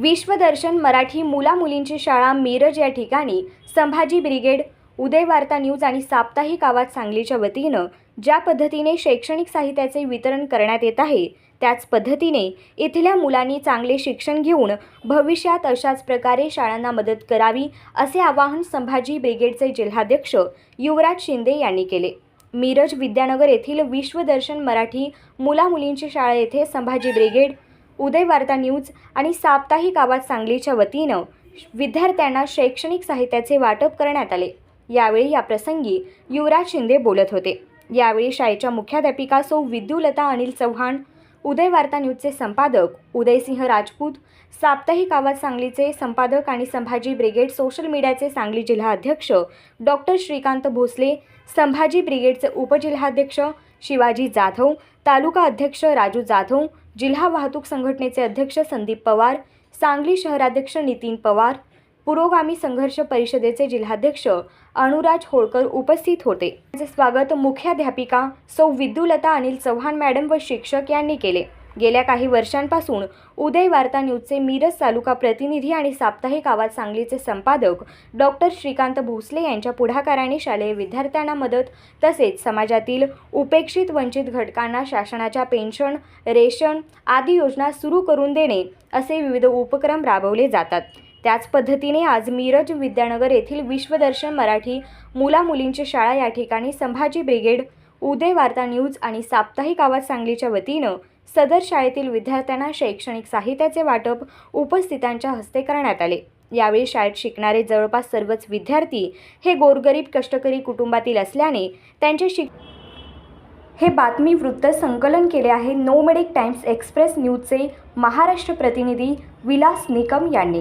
विश्वदर्शन मराठी मुलामुलींची शाळा मिरज या ठिकाणी. संभाजी ब्रिगेड उदय वार्ता न्यूज आणि साप्ताहिक आवाज सांगलीच्या वतीनं ज्या पद्धतीने शैक्षणिक साहित्याचे वितरण करण्यात येत आहे त्याच पद्धतीने इथल्या मुलांनी चांगले शिक्षण घेऊन भविष्यात अशाच प्रकारे शाळांना मदत करावी असे आवाहन संभाजी ब्रिगेडचे जिल्हाध्यक्ष युवराज शिंदे यांनी केले. मिरज विद्यानगर येथील विश्वदर्शन मराठी मुला मुलींची शाळा येथे संभाजी ब्रिगेड उदय वार्ता न्यूज आणि साप्ताहिक आवाज सांगलीच्या वतीनं विद्यार्थ्यांना शैक्षणिक साहित्याचे वाटप करण्यात आले. यावेळी या प्रसंगी युवराज शिंदे बोलत होते. यावेळी शाळेच्या मुख्याध्यापिका सौ विद्युलता अनिल चव्हाण उदय वार्ता न्यूजचे संपादक उदयसिंह राजपूत साप्ताहिक आवाज सांगलीचे संपादक आणि संभाजी ब्रिगेड सोशल मीडियाचे सांगली जिल्हा अध्यक्ष डॉक्टर श्रीकांत भोसले संभाजी ब्रिगेडचे उपजिल्हाध्यक्ष शिवाजी जाधव तालुका अध्यक्ष राजू जाधव जिल्हा वाहतूक संघटनेचे अध्यक्ष संदीप पवार सांगली शहराध्यक्ष नितीन पवार पुरोगामी संघर्ष परिषदेचे जिल्हाध्यक्ष अनुराज होळकर उपस्थित होते. त्यांचे स्वागत मुख्याध्यापिका सौ विद्युलता अनिल चव्हाण मॅडम व शिक्षक यांनी केले. गेल्या काही वर्षांपासून उदय वार्ता न्यूजचे मिरज तालुका प्रतिनिधी आणि साप्ताहिक आवाज सांगलीचे संपादक डॉक्टर श्रीकांत भोसले यांच्या पुढाकाराने शालेय विद्यार्थ्यांना मदत तसेच समाजातील उपेक्षित वंचित घटकांना शासनाच्या पेन्शन रेशन आदी योजना सुरू करून देणे असे विविध उपक्रम राबवले जातात. त्याच पद्धतीने आज मिरज विद्यानगर येथील विश्वदर्शन मराठी मुलामुलींची शाळा या ठिकाणी संभाजी ब्रिगेड उदय वार्ता न्यूज आणि साप्ताहिक आवाज सांगलीच्या वतीनं सदर शाळेतील विद्यार्थ्यांना शैक्षणिक साहित्याचे वाटप उपस्थितांच्या हस्ते करण्यात आले. यावेळी शाळेत शिकणारे जवळपास सर्वच विद्यार्थी हे गोरगरीब कष्टकरी कुटुंबातील असल्याने त्यांचे शिक हे बातमी वृत्त संकलन केले आहे नोमेडिक टाइम्स एक्सप्रेस न्यूजचे महाराष्ट्र प्रतिनिधी विलास निकम यांनी.